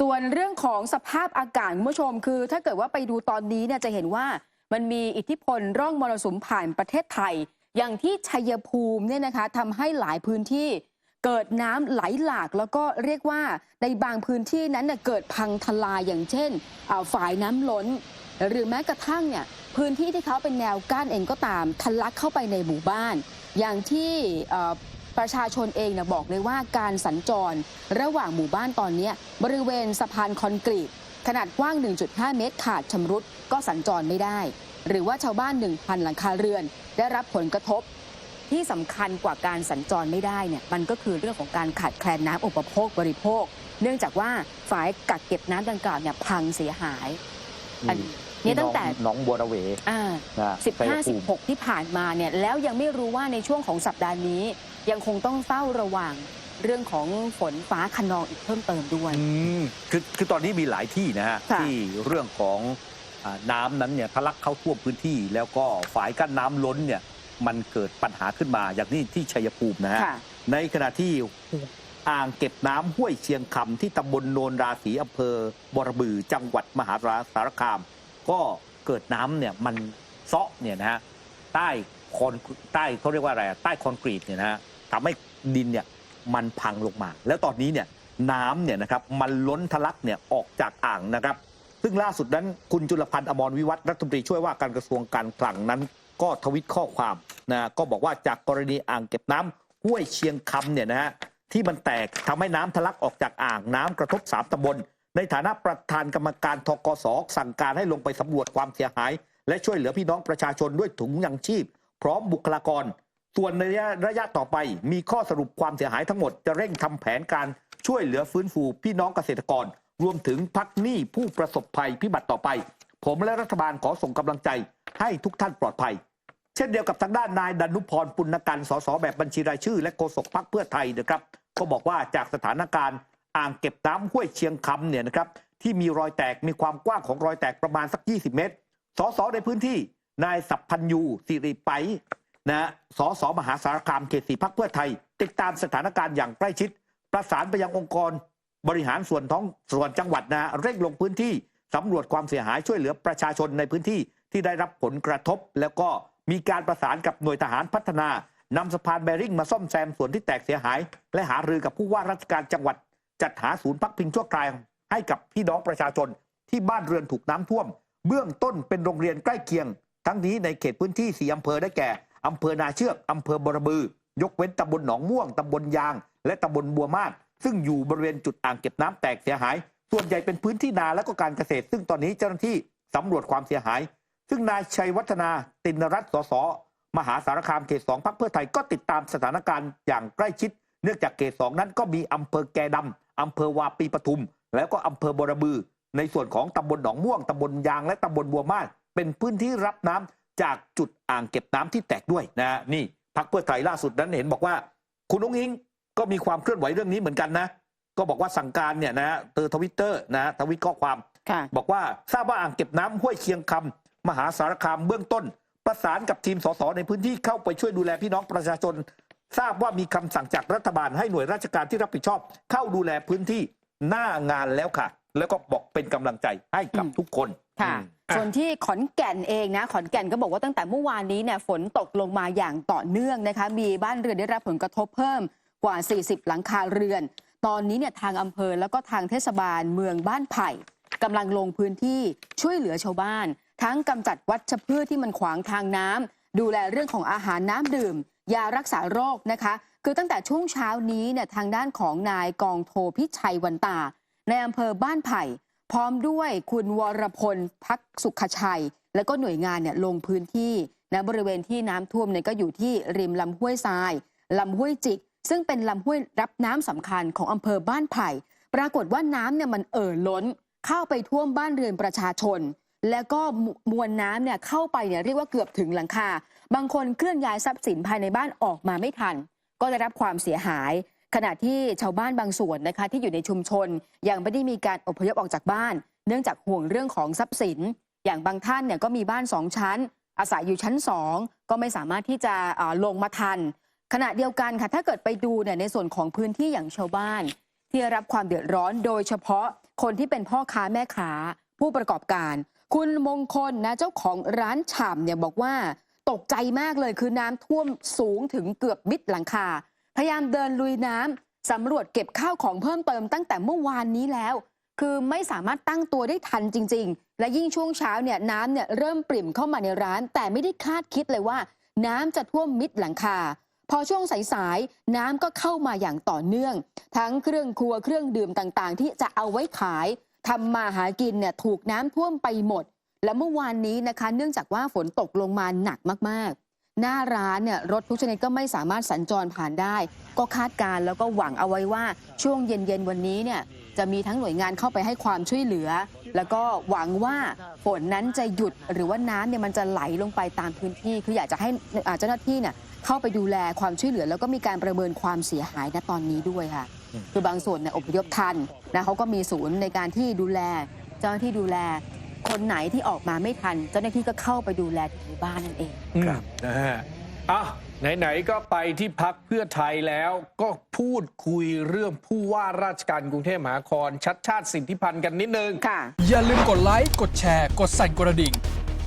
ส่วนเรื่องของสภาพอากาศคุณผู้ชมคือ ถ้าเกิดว่าไปดูตอนนี้เนี่ยจะเห็นว่ามันมีอิทธิพลร่องมรสุมผ่านประเทศไทย อย่างที่ชัยภูมิเนี่ยนะคะทำให้หลายพื้นที่เกิดน้ำไหลหลากแล้วก็เรียกว่าในบางพื้นที่นั้นเน่ยเกิดพังทลายอย่างเช่นอ่าฝายน้ำล้น หรือแม้กระทั่งเนี่ยพื้นที่ที่เขาเป็นแนวกั้นเองก็ตามทะลักเข้าไปในหมู่บ้าน อย่างที่ ประชาชนเองเนี่ยบอกเลยว่าการสัญจรระหว่างหมู่บ้านตอนเนี้ยบริเวณสะพานคอนกรีต ขนาดกว้าง 1.5 เมตรขาดชำรุดก็สัญจรไม่ได้ หรือว่าชาวบ้าน 1,000 หลังคาเรือน ได้รับผลกระทบ ที่สำคัญกว่าการสัญจรไม่ได้เนี่ยมันก็คือเรื่องของการขาดแคลนน้ำอุปโภคบริโภค เนื่องจากว่าฝายกักเก็บน้ำดังกล่าวเนี่ยพังเสียหายอันนี้ตั้งแต่หน้องบัวระเวอ่านะสิบห้าชัยภูสิบมิหกที่ผ่านมาเนี่ยแล้วยังไม่รู้ว่าในช่วงของสัปดาห์นี้ ยังคงต้องเฝ้าระวังเรื่องของฝนฟ้าขนองอีกเพิ่มเติมด้วย อืมคือคือตอนนี้มีหลายที่นะฮะค่ะที่เรื่องของอ่าน้ำนั้นเนี่ยทะลักเข้าท่วมพื้นที่ แล้วก็ฝายกั้นน้ำล้นเนี่ยมันเกิดปัญหาขึ้นมาอย่างนี้ที่ชัยภูมินะฮะค่ะ ในขณะที่อ่างเก็บน้ำห้วยเชียงคำที่ตำบลโนนราศีอำเภอบรบือจังหวัดมหาสารคาม ก็เกิดน้ำเนี่ยมันเซาะเนี่ยนะฮะใต้คอนใต้เขาเรียกว่าอะไรอะใต้คอนกรีตเนี่ยนะฮะ ทำให้ดินเนี่ยมันพังลงมา แล้วตอนนี้เนี่ยน้ำเนี่ยนะครับมันล้นทะลักเนี่ยออกจากอ่างนะครับ ซึ่งล่าสุดนั้นคุณจุลพันธ์อมรวิวัฒน์รัฐมนตรีช่วยว่าการกระทรวงการคลังนั้น ก็ทวิตข้อความนะก็บอกว่าจากกรณีอ่างเก็บน้ำห้วยเชียงคำเนี่ยนะฮะที่มันแตกทำให้น้ำทะลักออกจากอ่างน้ำกระทบสามตำบล ในฐานะประธานกรรมการทกสสั่งการให้ลงไปสำรวจความเสียหาย และช่วยเหลือพี่น้องประชาชนด้วยถุงยังชีพ พร้อมบุคลากร ส่วนในระยะระยะต่อไป มีข้อสรุปความเสียหายทั้งหมดจะเร่งทำแผนการช่วยเหลือฟื้นฟูพี่น้องเกษตรกร รวมถึงพักหนี้ผู้ประสบภัยพิบัติต่อไป ผมและรัฐบาลขอส่งกำลังใจให้ทุกท่านปลอดภัย เช่นเดียวกับทางด้านนายดนุพรปุณกันสสแบบบัญชีรายชื่อ และโฆษกพรรคเพื่อไทยนะครับ ก็บอกว่าจากสถานการณ์อ่างเก็บน้ำห้วยเชียงคำเนี่ยนะครับที่มีรอยแตกมีความกว้างของรอยแตกประมาณสัก 20 เมตร สสในพื้นที่ นายสัพพัญยูสิริไป นะฮะสสมหาสารคามเขตสีพักเพื่อไทย ติดตามสถานการณ์อย่างใกล้ชิด ประสานไปยังองค์กร บริหารส่วนท้องส่วนจังหวัดนะเร่งลงพื้นที่สำรวจความเสียหายช่วยเหลือประชาชนในพื้นที่ที่ได้รับผลกระทบ แล้วก็มีการประสานกับหน่วยทหารพัฒนานำสะพานแบริ่งมาซ่อมแซมส่วนที่แตกเสียหาย และหารือกับผู้ว่าราชการจังหวัด จัดหาศูนย์พักพิงชั่วคราวให้กับพี่น้องประชาชนที่บ้านเรือนถูกน้ำท่วม เบื้องต้นเป็นโรงเรียนใกล้เคียง ทั้งนี้ในเขตพื้นที่สี่อำเภอได้แก่ อำเภอนาเชือกอำเภอบรบือ ยกเว้นตำบลหนองม่วงตำบลยาง และตำบลบัวมาศซึ่งอยู่บริเวณจุดอ่างเก็บน้ำแตกเสียหาย ส่วนใหญ่เป็นพื้นที่นาและก็การเกษตร ซึ่งตอนนี้เจ้าหน้าที่สำรวจความเสียหาย ซึ่งนายชัยวัฒนาตินรัตน์สสมหาสารคามเขตสองพักเพื่อไทยก็ติดตามสถานการณ์อย่างใกล้ชิด เนื่องจากเขตสองนั้นก็มีอำเภอแกดำอำเภอวาปีปทุม แล้วก็อำเภอบรบือ ในส่วนของตำบลหนองม่วงตำบลยางและตำบลบัวมาศเป็นพื้นที่รับน้ำ จากจุดอ่างเก็บน้ำที่แตกด้วยนะนี่พักเพื่อไทยล่าสุดนั้นเห็นบอกว่า คุณนุ้งอิงก็มีความเคลื่อนไหวเรื่องนี้เหมือนกันนะ ก็บอกว่าสั่งการเนี่ยนะเตอทวิตเตอร์นะทวิตข้อความค่ะบอกว่าทราบว่าอ่างเก็บน้ำห้วยเคียงคำมหาสารคามเบื้องต้น ประสานกับทีมสสในพื้นที่เข้าไปช่วยดูแลพี่น้องประชาชน ทราบว่ามีคำสั่งจากรัฐบาลให้หน่วยราชการที่รับผิดชอบ เข้าดูแลพื้นที่หน้างานแล้วค่ะ แล้วก็บอกเป็นกำลังใจให้กับอืมทุกคนค่ะอืม ส่วนที่ขอนแก่นเองนะขอนแก่นก็บอกว่าตั้งแต่เมื่อวานนี้เนี่ยฝนตกลงมาอย่างต่อเนื่องนะคะมีบ้านเรือนได้รับผลกระทบเพิ่มกว่า 40 หลังคาเรือน ตอนนี้เนี่ยทางอำเภอแล้วก็ทางเทศบาลเมืองบ้านไผ่กำลังลงพื้นที่ช่วยเหลือชาวบ้าน ทั้งกำจัดวัชพืชที่มันขวางทางน้ำดูแลเรื่องของอาหารน้ำดื่ม ยารักษาโรคนะคะ คือตั้งแต่ช่วงเช้านี้เนี่ยทางด้านของนายกองโทพิชัยวันตาในอำเภอบ้านไผ่ พร้อมด้วยคุณวรพลพักสุขชัย แล้วก็หน่วยงานเนี่ยลงพื้นที่นะบริเวณที่น้ำท่วมเนี่ยก็อยู่ที่ริมลำห้วยทรายลำห้วยจิก ซึ่งเป็นลำห้วยรับน้ำสำคัญของอำเภอบ้านไผ่ ปรากฏว่าน้ำเนี่ยมันเอ่อล้น เข้าไปท่วมบ้านเรือนประชาชน แล้วก็มมวลน้ำเนี่ยเข้าไปเนี่ยเรียกว่าเกือบถึงหลังคา บางคนเคลื่อนย้ายทรัพย์สินภายในบ้านออกมาไม่ทัน ก็ได้รับความเสียหาย ขณะที่ชาวบ้านบางส่วนนะคะที่อยู่ในชุมชน ยังไม่ได้มีการอพยพออกจากบ้าน เนื่องจากห่วงเรื่องของทรัพย์สิน อย่างบางท่านเนี่ยก็มีบ้านสองชั้น อาศัยอยู่ชั้นสองก็ไม่สามารถที่จะลงมาทัน ขณะเดียวกันค่ะถ้าเกิดไปดูเนี่ยในส่วนของพื้นที่อย่างชาวบ้าน ที่รับความเดือดร้อนโดยเฉพาะคนที่เป็นพ่อค้าแม่ค้าผู้ประกอบการ คุณมงคลนะเจ้าของร้านฉ่ำเนี่ยบอกว่าตกใจมากเลยคือน้ำท่วมสูงถึงเกือบมิดหลังคา พยายามเดินลุยน้ำสำรวจเก็บข้าวของเพิ่มเติมตั้งแต่เมื่อวานนี้แล้ว คือไม่สามารถตั้งตัวได้ทันจริง ๆ และยิ่งช่วงเช้าเนี่ยน้ำเนี่ยเริ่มปริ่มเข้ามาในร้าน แต่ไม่ได้คาดคิดเลยว่า น้ำจะท่วมมิดหลังคา พอช่วงสายๆน้ำก็เข้ามาอย่างต่อเนื่อง ทั้งเครื่องครัวเครื่องดื่มต่างๆ ที่จะเอาไว้ขายทำมาหากินเนี่ยถูกน้ำท่วมไปหมด และเมื่อวานนี้นะคะ เนื่องจากว่าฝนตกลงมาหนักมากๆ หน้าร้านเนี่ยรถทุกชนิดก็ไม่สามารถสัญจรผ่านได้ ก็คาดการณ์แล้วก็หวังเอาไว้ว่าช่วงเย็นๆวันนี้เนี่ยจะมีทั้งหน่วยงานเข้าไปให้ความช่วยเหลือ แล้วก็หวังว่าฝนนั้นจะหยุดหรือว่าน้ำเนี่ยมันจะไหลลงไปตามพื้นที่ คืออยากจะให้อ่าเจ้าหน้าที่เนี่ยเข้าไปดูแลความช่วยเหลือ แล้วก็มีการประเมินความเสียหายณตอนนี้ด้วยค่ะอืมคือบางส่วนเนี่ยอพยพทันนะเขาก็มีศูนย์ในการที่ดูแล เจ้าหน้าที่ดูแล คนไหนที่ออกมาไม่ทัน เจ้าหน้าที่ก็เข้าไปดูแลถึงในบ้านนั่นเอง ครับนะฮะอะไหน ๆ ก็ไปที่พักเพื่อไทยแล้วก็พูดคุยเรื่องผู้ว่าราชการกรุงเทพมหานคร ชัดชาติสิทธิพันธ์กันนิดนึง ค่ะ อย่าลืมกดไลค์ กดแชร์ กดสั่นกระดิ่ง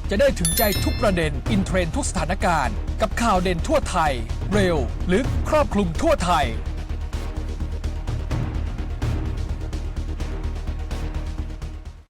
จะได้ถึงใจทุกประเด็น อินเทรนด์ทุกสถานการณ์ กับข่าวเด่นทั่วไทย เร็ว ลึก ครอบคลุมทั่วไทย